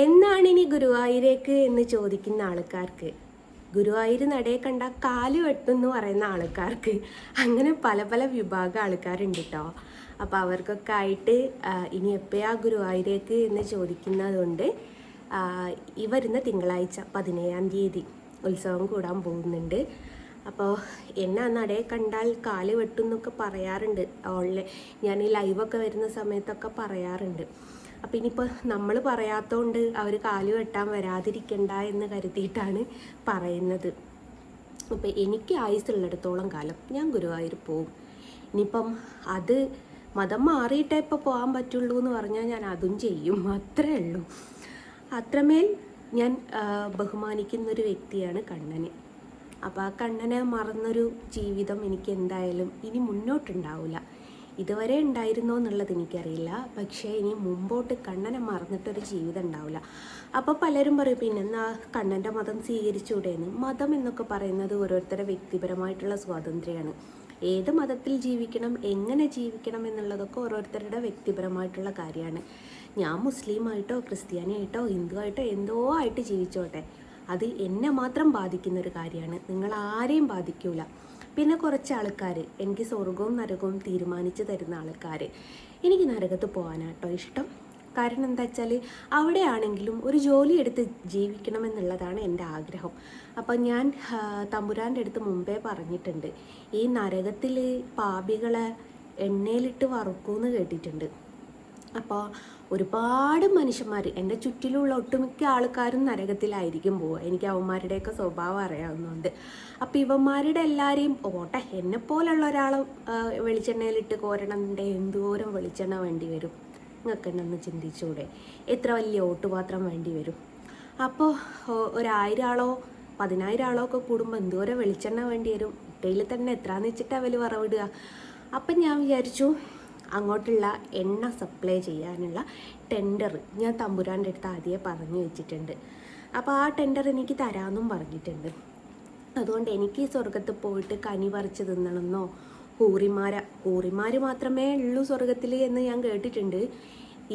എന്നാണ് ഇനി ഗുരുവായൂരേക്ക് എന്ന് ചോദിക്കുന്ന ആൾക്കാർക്ക്? ഗുരുവായൂർ നടയെ കണ്ട കാൽ വെട്ടും എന്ന് പറയുന്ന ആൾക്കാർക്ക്. അങ്ങനെ പല പല വിഭാഗം ആൾക്കാരുണ്ട് കേട്ടോ അപ്പോൾ അവർക്കൊക്കെ ആയിട്ട് ഇനി എപ്പോഴാ ഗുരുവായൂരേക്ക് എന്ന് ചോദിക്കുന്നതുകൊണ്ട് ഈ വരുന്ന തിങ്കളാഴ്ച പതിനേഴാം തീയതി ഉത്സവം കൂടാൻ പോകുന്നുണ്ട്. അപ്പോൾ എന്നെ നടയെ കണ്ടാൽ കാൽ വെട്ടും എന്നൊക്കെ പറയാറുണ്ട്. ഓൺലൈൻ ഞാൻ ഈ ലൈവൊക്കെ വരുന്ന സമയത്തൊക്കെ പറയാറുണ്ട്. അപ്പം ഇനിയിപ്പോൾ നമ്മൾ പറയാത്തതുകൊണ്ട് അവർ കാൽ വെട്ടാൻ വരാതിരിക്കണ്ട എന്ന് കരുതിയിട്ടാണ് പറയുന്നത്. അപ്പം എനിക്ക് ആയുസ്സുള്ളിടത്തോളം കാലം ഞാൻ ഗുരുവായൂർ പോവും. ഇനിയിപ്പം അത് മതം മാറിയിട്ടേ ഇപ്പോൾ പോകാൻ പറ്റുള്ളൂ എന്ന് പറഞ്ഞാൽ ഞാൻ അതും ചെയ്യും. അത്രേ ഉള്ളൂ. അത്രമേൽ ഞാൻ ബഹുമാനിക്കുന്നൊരു വ്യക്തിയാണ് കണ്ണനെ. അപ്പോൾ ആ കണ്ണനെ മറന്നൊരു ജീവിതം എനിക്ക് എന്തായാലും ഇനി മുന്നോട്ടുണ്ടാവില്ല ഇതുവരെ ഉണ്ടായിരുന്നോ എന്നുള്ളത് എനിക്കറിയില്ല. പക്ഷേ ഇനി മുമ്പോട്ട് കണ്ണനെ മറന്നിട്ടൊരു ജീവിതം ഉണ്ടാവില്ല. അപ്പോൾ പലരും പറയും പിന്നെ എന്നാ കണ്ണന്റെ മതം സ്വീകരിച്ചുകൂടെയെന്ന് മതം എന്നൊക്കെ പറയുന്നത് ഓരോരുത്തരുടെ വ്യക്തിപരമായിട്ടുള്ള സ്വാതന്ത്ര്യമാണ്. ഏത് മതത്തിൽ ജീവിക്കണം എങ്ങനെ ജീവിക്കണം എന്നുള്ളതൊക്കെ ഓരോരുത്തരുടെ വ്യക്തിപരമായിട്ടുള്ള കാര്യമാണ്. ഞാൻ മുസ്ലിമായിട്ടോ ക്രിസ്ത്യാനിയായിട്ടോ ഹിന്ദു ആയിട്ടോ എന്തോ ആയിട്ട് ജീവിച്ചോട്ടെ. അത് എന്നെ മാത്രം ബാധിക്കുന്ന ഒരു കാര്യമാണ്. നിങ്ങൾ ആരെയും ബാധിക്കൂല. പിന്നെ കുറച്ച് ആൾക്കാർ എനിക്ക് സ്വർഗവും നരകവും തീരുമാനിച്ചു തരുന്ന ആൾക്കാർ എനിക്ക് നരകത്ത് പോകാനാട്ടോ ഇഷ്ടം. കാരണം എന്താ വെച്ചാൽ അവിടെയാണെങ്കിലും ഒരു ജോലി എടുത്ത് ജീവിക്കണമെന്നുള്ളതാണ് എന്റെ ആഗ്രഹം. അപ്പം ഞാൻ തമ്പുരാന്റെ അടുത്ത് മുമ്പേ പറഞ്ഞിട്ടുണ്ട് ഈ നരകത്തിൽ പാപികളെ എണ്ണയിലിട്ട് വറുക്കൂന്ന് കേട്ടിട്ടുണ്ട്. അപ്പോൾ ഒരുപാട് മനുഷ്യന്മാർ എന്റെ ചുറ്റിലുള്ള ഒട്ടുമിക്ക ആൾക്കാരും നരകത്തിലായിരിക്കും പോവുക എനിക്ക് അവന്മാരുടെയൊക്കെ സ്വഭാവം അറിയാവുന്നതുകൊണ്ട് അപ്പോൾ ഇവന്മാരുടെ എല്ലാവരെയും ഓട്ടെ എന്നെ പോലുള്ള ഒരാളെ വെളിച്ചെണ്ണയിലിട്ട് കോരണമെന്നുണ്ടെ എന്തോരം വെളിച്ചെണ്ണ വേണ്ടി വരും? നിങ്ങൾക്ക് എന്നെ ഒന്ന് ചിന്തിച്ചൂടെ. എത്ര വലിയ ഓട്ടുപാത്രം വേണ്ടി വരും? അപ്പോൾ ഒരായിരം ആളോ പതിനായിരം ആളോ ഒക്കെ കൂടുമ്പോൾ എന്തോരം വെളിച്ചെണ്ണ വേണ്ടി വരും? ഇട്ടയിൽ തന്നെ എത്രയാണെന്ന് വെച്ചിട്ടാണ് അവർ വറവിടുക? അപ്പം ഞാൻ വിചാരിച്ചു അങ്ങോട്ടുള്ള എണ്ണ സപ്ലൈ ചെയ്യാനുള്ള ടെൻഡർ ഞാൻ തമ്പുരാന്റെ അടുത്ത് ആദ്യമേ പറഞ്ഞു വെച്ചിട്ടുണ്ട്. അപ്പോൾ ആ ടെൻഡർ എനിക്ക് തരാമെന്നും പറഞ്ഞിട്ടുണ്ട്. അതുകൊണ്ട് എനിക്ക് സ്വർഗത്ത് പോയിട്ട് കനി പറിച്ച് തിന്നണമെന്നോ കൂറിമാര കൂറിമാർ മാത്രമേ ഉള്ളൂ സ്വർഗത്തിൽ എന്ന് ഞാൻ കേട്ടിട്ടുണ്ട്.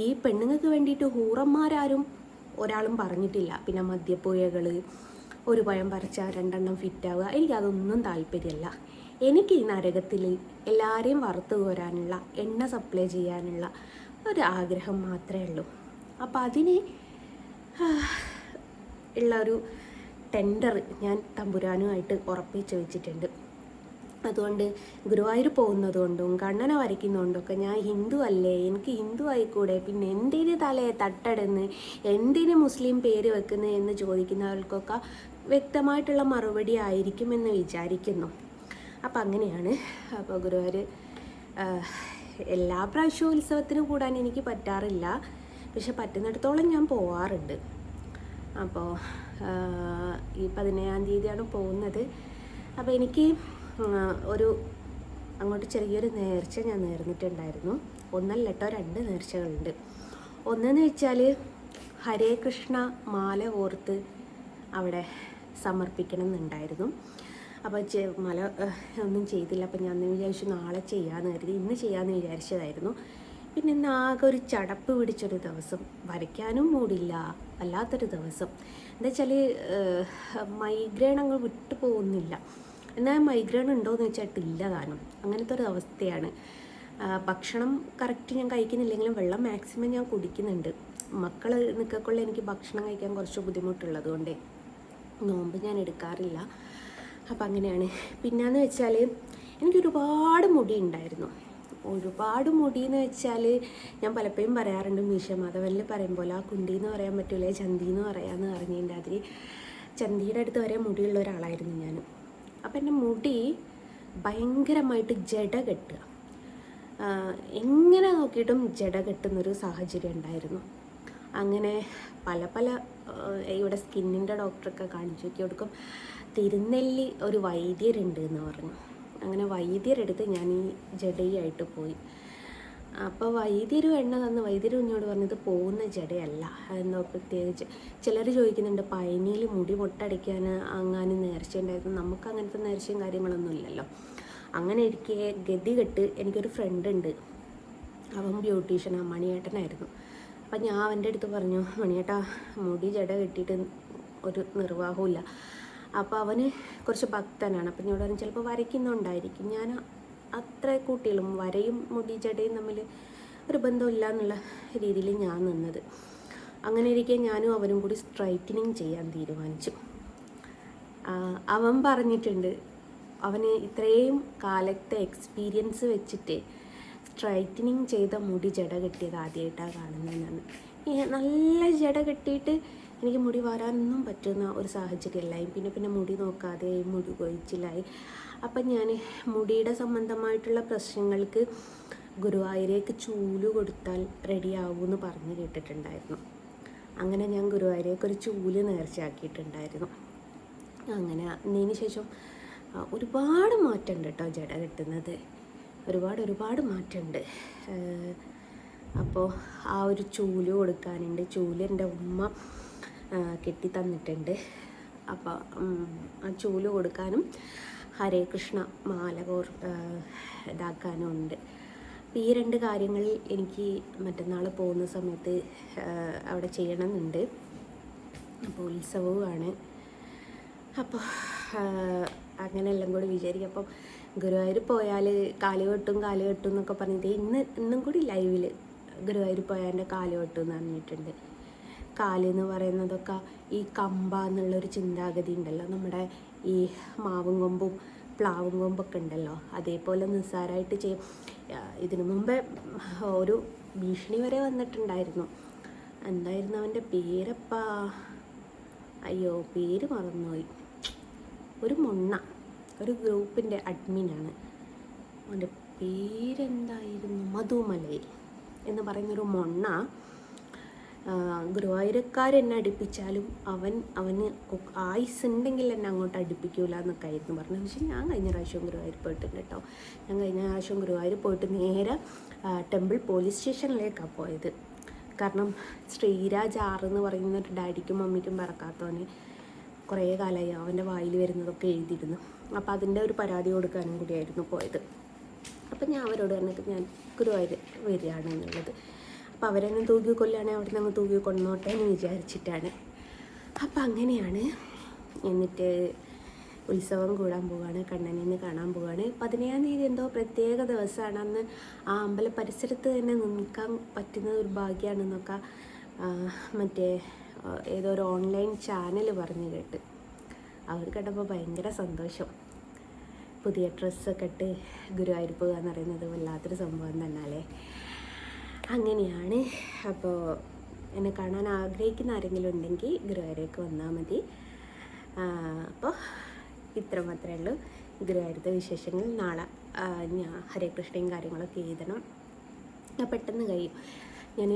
ഈ പെണ്ണുങ്ങൾക്ക് വേണ്ടിയിട്ട് ഹൂറന്മാരാരും ഒരാളും പറഞ്ഞിട്ടില്ല. പിന്നെ മദ്യപ്പുഴകൾ ഒരു പഴം പറിച്ചാൽ രണ്ടെണ്ണം ഫിറ്റാവുക എനിക്കതൊന്നും താല്പര്യമല്ല എനിക്ക് ഈ നരകത്തിൽ എല്ലാവരെയും വറുത്ത് കോരാനുള്ള എണ്ണ സപ്ലൈ ചെയ്യാനുള്ള ഒരു ആഗ്രഹം മാത്രമേ ഉള്ളൂ. അപ്പോൾ അതിന് ഉള്ള ഒരു ടെൻഡർ ഞാൻ തമ്പുരാനുമായിട്ട് ഉറപ്പിച്ച് വെച്ചിട്ടുണ്ട്. അതുകൊണ്ട് ഗുരുവായൂർ പോകുന്നതുകൊണ്ടും കണ്ണനെ വരയ്ക്കുന്നതുകൊണ്ടൊക്കെ ഞാൻ ഹിന്ദു അല്ലേ? എനിക്ക് ഹിന്ദു ആയിക്കൂടെ? പിന്നെ എന്തിന് തലയെ തട്ടടുന്ന് എന്തിന് മുസ്ലിം പേര് വെക്കുന്നത് എന്ന് ചോദിക്കുന്നവർക്കൊക്കെ വ്യക്തമായിട്ടുള്ള മറുപടി ആയിരിക്കുമെന്ന് വിചാരിക്കുന്നു. അപ്പം അങ്ങനെയാണ്. അപ്പോൾ ഗുരുവായൂർ എല്ലാ പ്രാവശ്യവും ഉത്സവത്തിന് കൂടാൻ എനിക്ക് പറ്റാറില്ല. പക്ഷെ പറ്റുന്നിടത്തോളം ഞാൻ പോവാറുണ്ട്. അപ്പോൾ ഈ പതിനേഴാം തീയതിയാണ് പോകുന്നത്. അപ്പോൾ എനിക്ക് ഒരു അങ്ങോട്ട് ചെറിയൊരു നേർച്ച ഞാൻ നേർന്നിട്ടുണ്ടായിരുന്നു. ഒന്നല്ല കേട്ടോ രണ്ട് നേർച്ചകളുണ്ട്. ഒന്നെന്ന് വെച്ചാൽ ഹരേ കൃഷ്ണ മാല ഓർത്ത് അവിടെ സമർപ്പിക്കണം എന്നുണ്ടായിരുന്നു. അപ്പോൾ മല ഒന്നും ചെയ്തില്ല. അപ്പോൾ ഞാൻ വിചാരിച്ചു നാളെ ചെയ്യാമെന്ന് കരുതി. ഇന്ന് ചെയ്യാമെന്ന് വിചാരിച്ചതായിരുന്നു. പിന്നെ ഇന്ന് ആകെ ഒരു ചടപ്പ് പിടിച്ചൊരു ദിവസം. വരയ്ക്കാനും മൂടില്ല. വല്ലാത്തൊരു ദിവസം. എന്താ വെച്ചാൽ മൈഗ്രെയിൻ അങ്ങ് വിട്ടു പോകുന്നില്ല. എന്നാൽ മൈഗ്രെയിൻ ഉണ്ടോയെന്ന് വെച്ചിട്ട് ഇല്ല കാരണം അങ്ങനത്തെ ഒരു അവസ്ഥയാണ്. ഭക്ഷണം കറക്റ്റ് ഞാൻ കഴിക്കുന്നില്ലെങ്കിലും വെള്ളം മാക്സിമം ഞാൻ കുടിക്കുന്നുണ്ട്. മക്കൾ നിൽക്കക്കുള്ള എനിക്ക് ഭക്ഷണം കഴിക്കാൻ കുറച്ച് ബുദ്ധിമുട്ടുള്ളത് കൊണ്ടേ നോമ്പ് ഞാൻ എടുക്കാറില്ല. അപ്പം അങ്ങനെയാണ്. പിന്നെന്ന് വെച്ചാൽ എനിക്ക് ഒരുപാട് മുടി ഉണ്ടായിരുന്നു ഒരുപാട് മുടി എന്ന് വെച്ചാൽ ഞാൻ പലപ്പോഴും പറയാറുണ്ട് മീശ മാധവനിൽ പറയുമ്പോൾ ആ കുണ്ടി എന്ന് പറയാൻ പറ്റൂലേ ചന്തി എന്ന് പറയാമെന്ന് പറഞ്ഞതിന്റെ അതിൽ ചന്തിയുടെ അടുത്ത് വരെ മുടിയുള്ള ഒരാളായിരുന്നു ഞാൻ അപ്പം എന്റെ മുടി ഭയങ്കരമായിട്ട് ജട കെട്ടുക. എങ്ങനെ നോക്കിയിട്ടും ജട കെട്ടുന്നൊരു സാഹചര്യം ഉണ്ടായിരുന്നു. അങ്ങനെ പല പല ഇവിടെ സ്കിന്നിന്റെ ഡോക്ടറൊക്കെ കാണിച്ചു കൊടുക്കും. തിരുനെല്ലി ഒരു വൈദ്യരുണ്ട് എന്ന് പറഞ്ഞു. അങ്ങനെ വൈദ്യരെടുത്ത് ഞാൻ ഈ ജഡയായിട്ട് പോയി. അപ്പോൾ വൈദ്യരും എണ്ണ തന്ന് വൈദ്യരും എന്നോട് പറഞ്ഞത് പോകുന്ന ജടയല്ല എന്നോ പ്രത്യേകിച്ച് ചിലർ ചോദിക്കുന്നുണ്ട് പയനിയിൽ മുടി പൊട്ടടിക്കാൻ അങ്ങാനും നേർച്ച ഉണ്ടായിരുന്നു നമുക്ക് അങ്ങനത്തെ നേർച്ചയും കാര്യങ്ങളൊന്നും ഇല്ലല്ലോ. അങ്ങനെ ഇരിക്കെ ഗതി കെട്ട് എനിക്കൊരു ഫ്രണ്ട് ഉണ്ട്. അവൻ ബ്യൂട്ടീഷ്യനാണ് മണിയേട്ടനായിരുന്നു. അപ്പം ഞാൻ അവന്റെ അടുത്ത് പറഞ്ഞു മണിയേട്ടാ മുടി ജട കെട്ടിയിട്ട് ഒരു നിർവാഹമില്ല അപ്പോൾ അവന് കുറച്ച് ഭക്തനാണ്. അപ്പം ഞാൻ പറഞ്ഞു ചിലപ്പോൾ വരയ്ക്കുന്നുണ്ടായിരിക്കും. ഞാൻ അത്ര കൂട്ടികളും വരയും മുടി ജടയും തമ്മിൽ ഒരു ബന്ധമില്ല എന്നുള്ള രീതിയിൽ ഞാൻ നിന്നത്. അങ്ങനെ ഇരിക്കെ ഞാനും അവനും കൂടി സ്ട്രൈറ്റനിങ് ചെയ്യാൻ തീരുമാനിച്ചു. അവൻ പറഞ്ഞിട്ടുണ്ട് അവന് ഇത്രയും കാലത്തെ എക്സ്പീരിയൻസ് വെച്ചിട്ട് സ്ട്രൈറ്റനിങ് ചെയ്ത മുടി ജട കെട്ടിയത് ആദ്യമായിട്ടാണ് കാണുന്നതെന്നാണ് നല്ല ജട കെട്ടിയിട്ട് എനിക്ക് മുടി വരാനൊന്നും പറ്റുന്ന ഒരു സാഹചര്യമില്ലായി പിന്നെ പിന്നെ മുടി നോക്കാതെ മുടി കൊഴിച്ചിലായി. അപ്പം ഞാൻ മുടിയുടെ സംബന്ധമായിട്ടുള്ള പ്രശ്നങ്ങൾക്ക് ഗുരുവായൂരേക്ക് ചൂൽ കൊടുത്താൽ റെഡിയാവുമെന്ന് പറഞ്ഞ് കേട്ടിട്ടുണ്ടായിരുന്നു. അങ്ങനെ ഞാൻ ഗുരുവായൂരേക്ക് ഒരു ചൂൽ നേർച്ചയാക്കിയിട്ടുണ്ടായിരുന്നു. അങ്ങനെ അതിന് ശേഷം ഒരുപാട് മാറ്റമുണ്ട് കേട്ടോ ജട കെട്ടുന്നത്. ഒരുപാട് ഒരുപാട് മാറ്റമുണ്ട്. അപ്പോൾ ആ ഒരു ചൂൽ കൊടുക്കാനുണ്ട്. ചൂൽ എന്റെ ഉമ്മ കെട്ടി തന്നിട്ടുണ്ട്. അപ്പോൾ ആ ചൂൽ കൊടുക്കാനും ഹരേ കൃഷ്ണ മാല കോർ ഇതാക്കാനും ഉണ്ട്. അപ്പോൾ ഈ രണ്ട് കാര്യങ്ങൾ എനിക്ക് മറ്റന്നാൾ പോകുന്ന സമയത്ത് അവിടെ ചെയ്യണമെന്നുണ്ട്. അപ്പോൾ ഉത്സവവുമാണ്. അപ്പോൾ അങ്ങനെ എല്ലാം കൂടി വിചാരിക്കും. അപ്പം ഗുരുവായൂർ പോയാൽ കാൽ വെട്ടും കാൽ വെട്ടും എന്നൊക്കെ പറഞ്ഞിട്ട് ഇന്ന് ഇന്നും കൂടി ലൈവിൽ ഗുരുവായൂർ പോയാന്റെ കാൽ വെട്ടും എന്ന് പറഞ്ഞിട്ടുണ്ട്. കാൽ എന്ന് പറയുന്നതൊക്കെ ഈ കമ്പ എന്നുള്ളൊരു ചിന്താഗതി ഉണ്ടല്ലോ. നമ്മുടെ ഈ മാവും കൊമ്പും പ്ലാവും കൊമ്പൊക്കെ ഉണ്ടല്ലോ. അതേപോലെ നിസ്സാരമായിട്ട് ചെയ്യും. ഇതിനു മുമ്പേ ഒരു ഭീഷണി വരെ വന്നിട്ടുണ്ടായിരുന്നു. എന്തായിരുന്നു അവന്റെ പേരപ്പാ? അയ്യോ പേര് മറന്നുപോയി. ഒരു മൊണ്ണ. ഒരു ഗ്രൂപ്പിന്റെ അഡ്മിനാണ്. അവന്റെ പേരെന്തായിരുന്നു? മധുമലയിൽ എന്ന് പറയുന്നൊരു മൊണ്ണ. ഗുരുവായൂരക്കാരെന്നെ അടുപ്പിച്ചാലും അവൻ അവന് ആയുസ് ഉണ്ടെങ്കിൽ എന്നെ അങ്ങോട്ട് അടുപ്പിക്കൂല എന്നൊക്കെ ആയിരുന്നു പറഞ്ഞത് പക്ഷേ ഞാൻ കഴിഞ്ഞ പ്രാവശ്യം ഗുരുവായൂർ പോയിട്ടുണ്ട് കേട്ടോ. ഞാൻ കഴിഞ്ഞ പ്രാവശ്യം ഗുരുവായൂർ പോയിട്ട് നേരെ ടെമ്പിൾ പോലീസ് സ്റ്റേഷനിലേക്കാണ് പോയത്. കാരണം ശ്രീരാജ് ആറ് എന്ന് പറയുന്ന ഒരു ഡാഡിക്കും മമ്മിക്കും പറക്കാത്തവന് കുറേ കാലമായി അവന്റെ വായിൽ വരുന്നതൊക്കെ എഴുതിയിരുന്നു. അപ്പോൾ അതിന്റെ ഒരു പരാതി കൊടുക്കാനും കൂടിയായിരുന്നു പോയത്. അപ്പം ഞാൻ അവരോട് പറഞ്ഞിട്ട് ഞാൻ ഗുരുവായൂർ വരികയാണ് എന്നുള്ളത്. അപ്പോൾ അവരെന്നെ തൂക്കി കൊല്ലുകയാണെങ്കിൽ അവിടെ നിന്ന് തൂക്കി കൊണ്ടോട്ടെ എന്ന് വിചാരിച്ചിട്ടാണ്. അപ്പം അങ്ങനെയാണ് എന്നിട്ട് ഉത്സവം കൂടാൻ പോവാണ് കണ്ണനെ കാണാൻ പോവാണ്. പതിനേഴാം തീയതി എന്തോ പ്രത്യേക ദിവസമാണ്. അന്ന് ആ അമ്പല പരിസരത്ത് തന്നെ നിൽക്കാൻ പറ്റുന്ന ഒരു ഭാഗ്യമാണെന്നൊക്കെ മറ്റേ ഏതോ ഒരു ഓൺലൈൻ ചാനൽ പറഞ്ഞു കേട്ട്. അവർ കേട്ടപ്പോൾ ഭയങ്കര സന്തോഷം. പുതിയ ഡ്രസ്സൊക്കെ ഇട്ട് ഗുരുവായൂർ പോകുക എന്ന് പറയുന്നത് വല്ലാത്തൊരു സംഭവം തന്നെ അല്ലേ? അങ്ങനെയാണ്. അപ്പോൾ എന്നെ കാണാൻ ആഗ്രഹിക്കുന്ന ആരെങ്കിലും ഉണ്ടെങ്കിൽ ഗുരുവായൂരേക്ക് വന്നാൽ മതി. അപ്പോൾ ഇത്ര മാത്രമേ ഉള്ളൂ. ഗുരുവായൂരത്തെ വിശേഷങ്ങൾ. നാളെ ഞാൻ ഹരേ കൃഷ്ണയും കാര്യങ്ങളൊക്കെ എഴുതണം. പെട്ടെന്ന് കഴിയും. ഞാൻ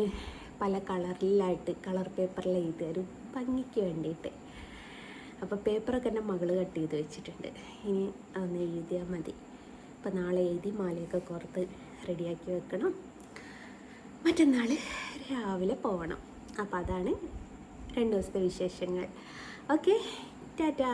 പല കളറിലായിട്ട് കളർ പേപ്പറിൽ എഴുതുക ഒരു ഭംഗിക്ക് വേണ്ടിയിട്ട്. അപ്പോൾ പേപ്പറൊക്കെ എന്റെ മകൾ കട്ട് ചെയ്ത് വെച്ചിട്ടുണ്ട്. ഇനി അതൊന്ന് എഴുതിയാൽ മതി. അപ്പോൾ നാളെ എഴുതി മാലയൊക്കെ കുറത്ത് റെഡിയാക്കി വെക്കണം. മറ്റന്നാൾ രാവിലെ പോകണം അപ്പോൾ അതാണ് രണ്ട് ദിവസത്തെ വിശേഷങ്ങൾ. Okay tata.